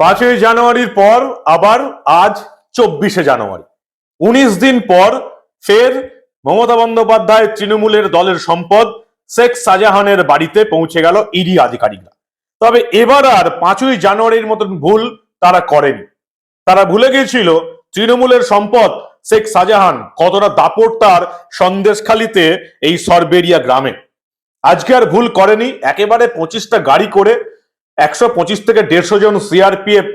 পাঁচই জানুয়ারির পর আবার আজ চব্বিশে জানুয়ারি। উনিশ দিন পর ফের মমতা বন্দ্যোপাধ্যায় তৃণমূলের দলের সম্পদ শেখ শাহজাহানের বাড়িতে পৌঁছে গেল ইডি আধিকারিকরা। তবে এবার আর পাঁচই জানুয়ারির মতন ভুল তারা করেনি। তারা ভুলে গিয়েছিল তৃণমূলের সম্পদ শেখ শাহজাহান কতটা দাপট তার সন্দেশখালিতে এই সরবেরিয়া গ্রামে। আজকে আর ভুল করেনি, একেবারে পঁচিশটা গাড়ি করে একশো পঁচিশ থেকে দেড়শো জন সিআরপিএফ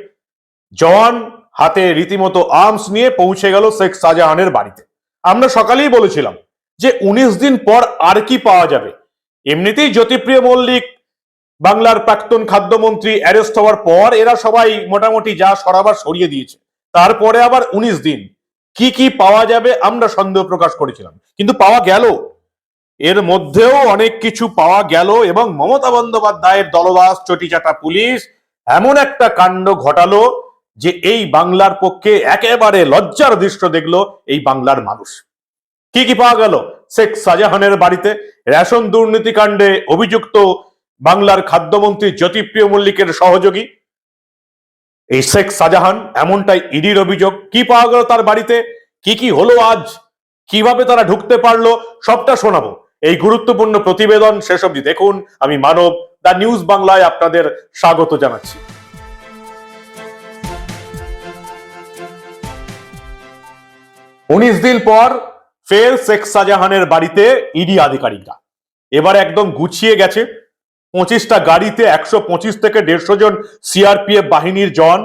জওয়ান হাতে রীতিমতো আর্মস নিয়ে পৌঁছে গেল শেখ শাহজাহানের বাড়িতে। আমরা সকালেই বলেছিলাম যে উনিশ দিন পর আর কি পাওয়া যাবে। এমনিতেই জ্যোতিপ্রিয় মল্লিক, বাংলার প্রাক্তন খাদ্যমন্ত্রী অ্যারেস্ট হওয়ার পর এরা সবাই মোটামুটি যা সরাবার সরিয়ে দিয়েছে। তারপরে আবার উনিশ দিন। কি কি পাওয়া যাবে আমরা সন্দেহ প্রকাশ করেছিলাম। কিন্তু পাওয়া গেল। এর মধ্যেও অনেক কিছু পাওয়া গেল এবং মমতা বন্দ্যোপাধ্যায়ের দলবাস চটিচাটা পুলিশ এমন একটা কাণ্ড ঘটালো যে এই বাংলার পক্ষে একেবারে লজ্জার দৃশ্য দেখল এই বাংলার মানুষ। কি কি পাওয়া গেল? শেখ শাহজাহানের বাড়িতে রেশন দুর্নীতি কাণ্ডে অভিযুক্ত বাংলার খাদ্যমন্ত্রী জ্যোতিপ্রিয় মল্লিকের সহযোগী। এই শেখ শাহজাহান এমনটাই ইডির অভিযোগ। কি পাওয়া গেল তার বাড়িতে? কি কি হলো আজ? কীভাবে তারা ঢুকতে পারল? সবটা শোনাবো। এই গুরুত্বপূর্ণ প্রতিবেদন শেষ অবধি দেখুন। আমি মানব দা নিউজ বাংলায় আপনাদের স্বাগত জানাচ্ছি। উনিশ দিন পর ফের শেখ শাহজাহানের বাড়িতে ইডি আধিকারিকরা। এবার একদম গুছিয়ে গেছে। পঁচিশটা গাড়িতে একশো পঁচিশ থেকে দেড়শো জন সিআরপিএফ বাহিনীর জন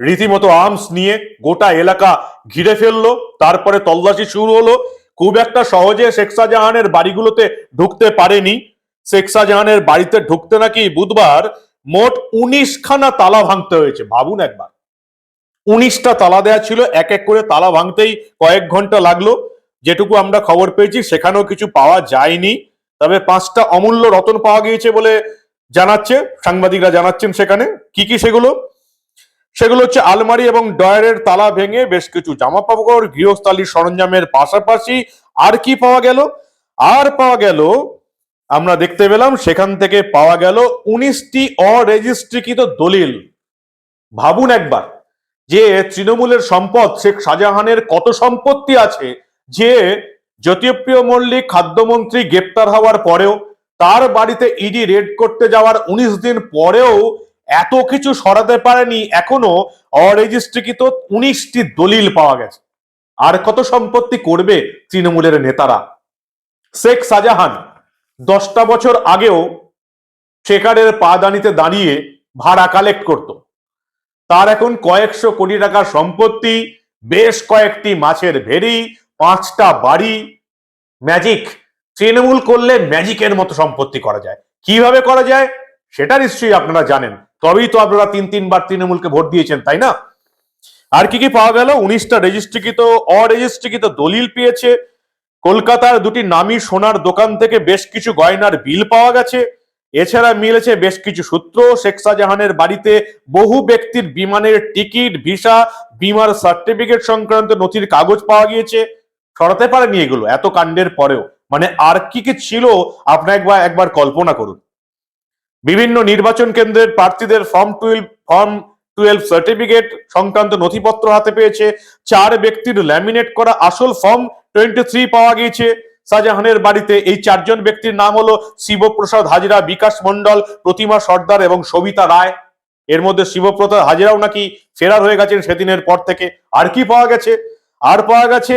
রীতিমতো আর্মস নিয়ে গোটা এলাকা ঘিরে ফেলল। তারপরে তল্লাশি শুরু হলো। খুব একটা সহজে শেখ শাহজাহানের বাড়িগুলোতে ঢুকতে পারেনি। শেখ শাহজাহানের বাড়িতে ঢুকতে নাকি বুধবার মোট উনিশ খানা তালা ভাঙতে হয়েছে। ভাবুন একবার। উনিশটা তালা দেয়া ছিল, এক এক করে তালা ভাঙতেই কয়েক ঘণ্টা লাগল। যেটুকু আমরা খবর পেয়েছি, সেখানেও কিছু পাওয়া যায়নি। তবে পাঁচটা অমূল্য রতন পাওয়া গিয়েছে বলে জানাচ্ছে, সাংবাদিকরা জানাচ্ছেন সেখানে। কি কি সেগুলো? সেগুলো হচ্ছে আলমারি এবং ডয়ারের তালা ভেঙে বেশ কিছু জামা কাপড় গৃহস্থালীর সরঞ্জামের পাশাপাশি আর কি পাওয়া গেল? আর পাওয়া গেল, আমরা দেখতে পেলাম, সেখান থেকে পাওয়া গেল উনিশটি অরেজিস্ট্রিকৃত দলিল। ভাবুন একবার যে তৃণমূলের সম্পদ শেখ শাহজাহানের কত সম্পত্তি আছে, যে জ্যোতিপ্রিয় মল্লিক খাদ্যমন্ত্রী গ্রেপ্তার হওয়ার পরেও তার বাড়িতে ইডি রেড করতে যাওয়ার উনিশ দিন পরেও এত কিছু সরাতে পারেনি, এখনও অরেজিস্ট্রিকৃত উনিশটি দলিল পাওয়া গেছে। আর কত সম্পত্তি করবে তৃণমূলের নেতারা? শেখ শাহজাহান দশটা বছর আগেও শেখারের পাদানিতে দাঁড়িয়ে ভাড়া কালেক্ট করত। তার এখন কয়েকশো কোটি টাকার সম্পত্তি, বেশ কয়েকটি মাছের ভেরি পাঁচটা বাড়ি। ম্যাজিক তৃণমূল করলে ম্যাজিকের মতো সম্পত্তি করা যায়। কীভাবে করা যায়? সেটা নিশ্চয়ই আপনারা জানেন। তবেই তো আপনারা তিন তিনবার তৃণমূলকে ভোট দিয়েছেন, তাই না? আর কি কি পাওয়া গেল? উনিশটা রেজিস্ট্রিকৃত, অরেজিস্ট্রিকৃত দলিল পেয়েছে। কলকাতার দুটি নামী সোনার দোকান থেকে বেশ কিছু গয়নার বিল পাওয়া গেছে। এছাড়া মিলেছে বেশ কিছু সূত্র। শেখ শাহজাহানের বাড়িতে বহু ব্যক্তির বিমানের টিকিট, ভিসা, বিমার সার্টিফিকেট সংক্রান্ত নথির কাগজ পাওয়া গিয়েছে। সরাতে পারেনি এগুলো, এত কাণ্ডের পরেও। মানে আর কি কি ছিল? আপনার একবার একবার কল্পনা করুন। বিভিন্ন নির্বাচন কেন্দ্রের প্রার্থীদের form twelve form twelve certificate সংক্রান্ত নথিপত্র হাতে পেয়েছে। চার ব্যক্তির ল্যামিনেট করা আসল ফর্ম টোয়েন্টি থ্রি পাওয়া গিয়েছে। শাহজাহানের বাড়িতে এই চারজন ব্যক্তির নাম হলো শিবপ্রসাদ হাজরা, বিকাশ মন্ডল প্রতিমা সর্দার এবং সবিতা রায়। এর মধ্যে শিবপ্রসাদ হাজরাও নাকি ফেরার হয়ে গেছেন সেদিনের পর থেকে। আর কি পাওয়া গেছে? আর পাওয়া গেছে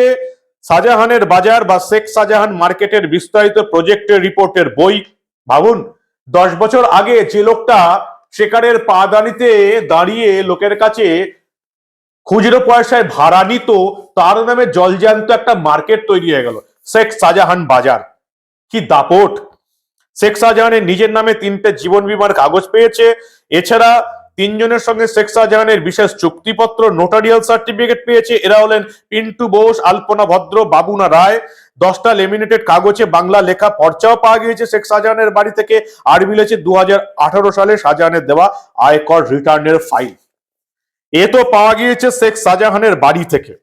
শাহজাহানের বাজার বা শেখ শাহজাহান মার্কেটের বিস্তারিত প্রজেক্টের রিপোর্টের বই। ভাবুন দশ বছর আগে যে লোকটা শেখারের পাদানিতে দাঁড়িয়ে লোকের কাছে খুচরো পয়সায় ভাড়া নিত, তার নামে জলজ্যান্ত একটা মার্কেট তৈরি হয়ে গেল। শেখ শাহজাহান বাজার। কি দাপট। শেখ শাহজাহানের নিজের নামে তিনটে জীবন বীমার কাগজ পেয়েছে। এছাড়া তিনজনের সঙ্গে শেখ শাহজাহানের বিশেষ চুক্তিপত্র নোটারিয়াল সার্টিফিকেট পেয়েছে। এরা হলেন পিন্টু বোস, আলপনা ভদ্র, বাবুনা রায়। দশটা লেমিনেটেড কাগজে বাংলা লেখা পর্চাও পাওয়া গিয়েছে শেখ শাহজাহানের বাড়ি থেকে। আর মিলেছে দু হাজার আঠারো সালে শাহজাহানের দেওয়া আয়কর রিটার্নের ফাইল। এ তো পাওয়া গিয়েছে শেখ শাহজাহানের বাড়ি থেকে।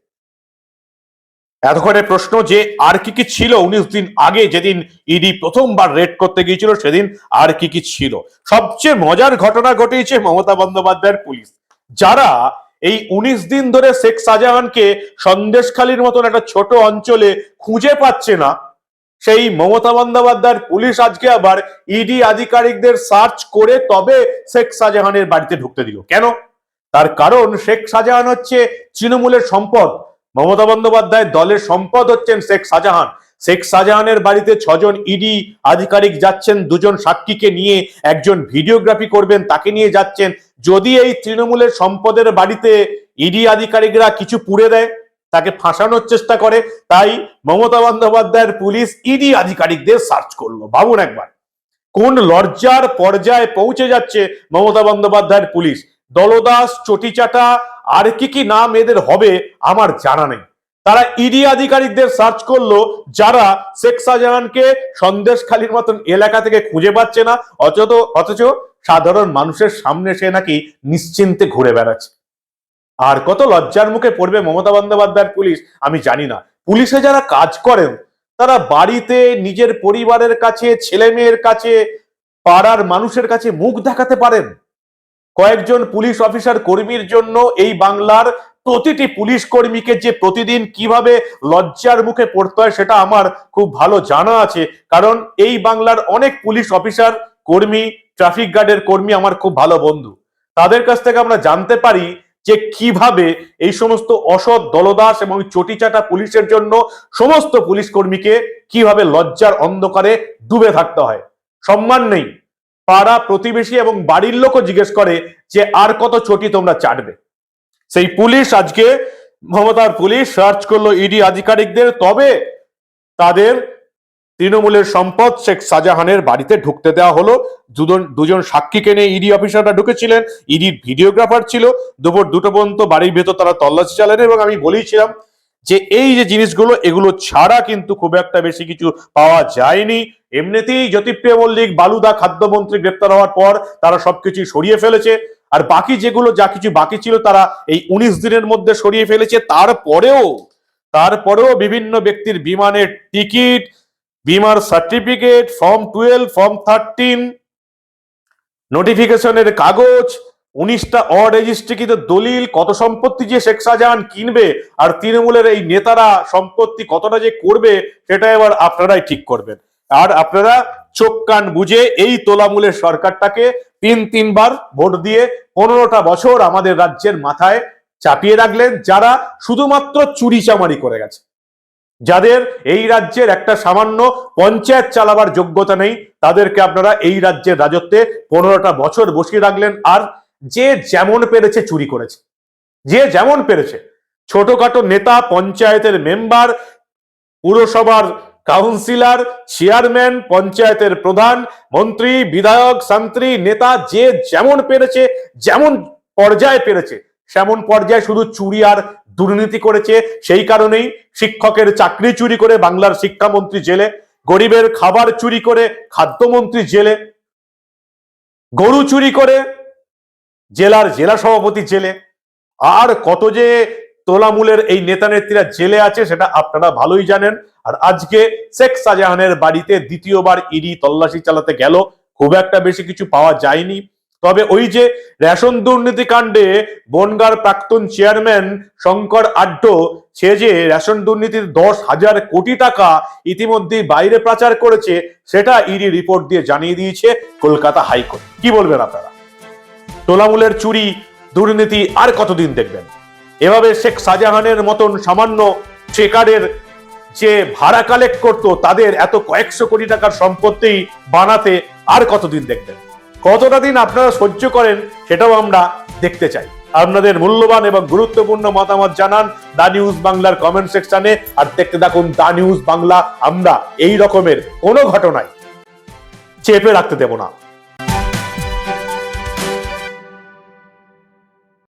এতক্ষণে প্রশ্ন যে আর কি কি ছিল উনিশ দিন আগে, যেদিন ইডি প্রথমবার রেড করতে গিয়েছিল, সেদিন আর কি কি ছিল? সবচেয়ে মজার ঘটনা ঘটিয়েছে মমতা বন্দ্যোপাধ্যায়ের পুলিশ। যারা এই উনিশ দিন ধরে শেখ শাহজাহানকে সন্দেশখালীর মতন একটা ছোট অঞ্চলে খুঁজে পাচ্ছে না। সেই মমতা বন্দ্যোপাধ্যায়ের পুলিশ আজকে আবার ইডি আধিকারিকদের সার্চ করে তবে শেখ শাহজাহানের বাড়িতে ঢুকতে দিল। কেন? তার কারণ শেখ শাহজাহান হচ্ছে তৃণমূলের সম্পদ। মমতা বন্দ্যোপাধ্যায় দলের সম্পদ হচ্ছেন শেখ শাহজাহান। শেখ শাহজাহানের বাড়িতে ছজন ইডি আধিকারিক যাচ্ছেন, দুজন সাক্ষীকে নিয়ে একজন ভিডিওগ্রাফি করবেন, তাকে নিয়ে যাচ্ছেন। যদি এই তৃণমূলের সম্পদের বাড়িতে ইডি আধিকারিকরা কিছু পুড়ে দেয়, তাকে ফাঁসানোর চেষ্টা করে, তাই মমতা বন্দ্যোপাধ্যায়ের পুলিশ ইডি আধিকারিকদের সার্চ করল। ভাবুন একবার, কোন লজ্জার পর্যায়ে পৌঁছে যাচ্ছে মমতা বন্দ্যোপাধ্যায়ের পুলিশ? দলদাস, চটিচাটা আর কি কি নাম এদের হবে আমার জানা নেই। তারা ইডি আধিকারিকদের সার্চ করল, যারা শেখ শাহজাহানকে সন্দেশখালীর মতন এলাকা থেকে খুঁজে পাচ্ছে না অথচ অথচ সাধারণ মানুষের সামনে সে নাকি নিশ্চিন্তে ঘুরে বেড়াচ্ছে। আর কত লজ্জার মুখে পড়বে মমতা বন্দ্যোপাধ্যায়ের পুলিশ, আমি জানি না। পুলিশে যারা কাজ করেন, তারা বাড়িতে নিজের পরিবারের কাছে ছেলে মেয়ের কাছে, পাড়ার মানুষের কাছে মুখ দেখাতে পারেন। কয়েকজন পুলিশ অফিসার কর্মীর জন্য এই বাংলার প্রতিটি পুলিশ কর্মীকে যে প্রতিদিন কীভাবে লজ্জার মুখে পড়তে হয় সেটা আমার খুব ভালো জানা আছে। কারণ এই বাংলার অনেক পুলিশ অফিসার কর্মী, ট্রাফিক গার্ডের কর্মী আমার খুব ভালো বন্ধু। তাদের কাছ থেকে আমরা জানতে পারি যে কীভাবে এই সমস্ত অসৎ দলদাস এবং চটিচাটা পুলিশের জন্য সমস্ত পুলিশ কর্মীকে কীভাবে লজ্জার অন্ধকারে ডুবে থাকতে হয়। সম্মান নেই। পাড়া প্রতিবেশী এবং বাড়ির লোকও জিজ্ঞেস করে যে, আর কত চটি তোমরা চাটবে? সেই পুলিশ আজকে মমতার পুলিশ সার্চ করল ইডি আধিকারিকদের, তবে তাদের তৃণমূলের সম্পদ শেখ শাহজাহানের বাড়িতে ঢুকতে দেওয়া হলো। দুজন দুজন সাক্ষীকে নিয়ে ইডি অফিসাররা ঢুকেছিলেন, ইডির ভিডিওগ্রাফার ছিল। দুপুর দুটো পর্যন্ত বাড়ির ভেতর তারা তল্লাশি চালান এবং আমি বলেছিলাম যে, এই যে জিনিসগুলো, এগুলো ছাড়া কিন্তু খুব একটা বেশি কিছু পাওয়া যায়নি। এমনিতেই জ্যোতিপ্রিয় মল্লিক, বালুদা খাদ্যমন্ত্রী গ্রেপ্তার হওয়ার পর তারা সবকিছু সরিয়ে ফেলেছে। আর বাকি যেগুলো, যা কিছু বাকি ছিল তারা এই উনিশ দিনের মধ্যে সরিয়ে ফেলেছে। তারপরেও তারপরেও বিভিন্ন ব্যক্তির বিমানের টিকিট, বিমার certificate, form twelve, form thirteen, নোটিফিকেশনের কাগজ, উনিশটা অরেজিস্ট্রিকৃত দলিল, কত সম্পত্তি যে শেখ শাহজাহান কিনবে, আর তৃণমূলের এই নেতারা সম্পত্তি কতটা যে করবে, সেটা এবার আপনারাই ঠিক করবেন। আর আপনারা চোখ কান বুঝে এই তোলামূলের সরকারটাকে তিন তিনবার ভোট দিয়ে পনেরোটা বছর আমাদের রাজ্যের মাথায় চাপিয়ে রাখলেন, যারা শুধুমাত্র চুরি চামারি করে গেছে। যাদের এই রাজ্যের একটা সামান্য পঞ্চায়েত চালাবার যোগ্যতা নেই, তাদেরকে আপনারা এই রাজ্যের রাজত্বে পনেরোটা বছর বসিয়ে রাখলেন, আর যে যেমন পেরেছে চুরি করেছে। যে যেমন পেরেছে। ছোটখাটো নেতা পঞ্চায়েতের মেম্বার, পুরসভার কাউন্সিলর, চেয়ারম্যান, পঞ্চায়েতের প্রধান, মন্ত্রী, বিধায়ক শান্ত্রী নেতা, যে যেমন পেরেছে, যেমন পর্যায়ে পেরেছে, সেমন পর্যায়ে শুধু চুরি আর দুর্নীতি করেছে। সেই কারণেই শিক্ষকের চাকরি চুরি করে বাংলার শিক্ষামন্ত্রী জেলে, গরিবের খাবার চুরি করে খাদ্যমন্ত্রী জেলে, গরু চুরি করে জেলার জেলা সভাপতি জেলে। আর কত যে তোলামূলের এই নেতা নেত্রীরা জেলে আছে, সেটা আপনারা ভালোই জানেন। আর আজকে শেখ শাহজাহানের বাড়িতে দ্বিতীয়বার ইডি তল্লাশি চালাতে গেল। খুব একটা বেশি কিছু পাওয়া যায়নি। তবে ওই যে রেশন দুর্নীতি কাণ্ডে বনগার প্রাক্তন চেয়ারম্যান শঙ্কর আড্ড, সে যে রেশন দুর্নীতির দশ হাজার কোটি টাকা ইতিমধ্যে বাইরে প্রচার করেছে, সেটা ইডি রিপোর্ট দিয়ে জানিয়ে দিয়েছে কলকাতা হাইকোর্ট। কি বলবেন আপনারা? তোলামূলের চুরি, দুর্নীতি আর কতদিন দেখবেন? এভাবে শেখ শাহজাহানের মতন সামান্য ট্রেকারের যে ভাড়া কালেক্ট করতো, তাদের এত কয়েকশো কোটি টাকার সম্পত্তি বানাতে আর কতদিন দেখবেন? কতটা দিন আপনারা সহ্য করেন সেটাও আমরা দেখতে চাই। আপনাদের মূল্যবান এবং গুরুত্বপূর্ণ মতামত জানান দা নিউজ বাংলার কমেন্ট সেকশনে আর দেখতে থাকুন দা নিউজ বাংলা। আমরা এই রকমের কোনো ঘটনায় চেপে রাখতে দেব না।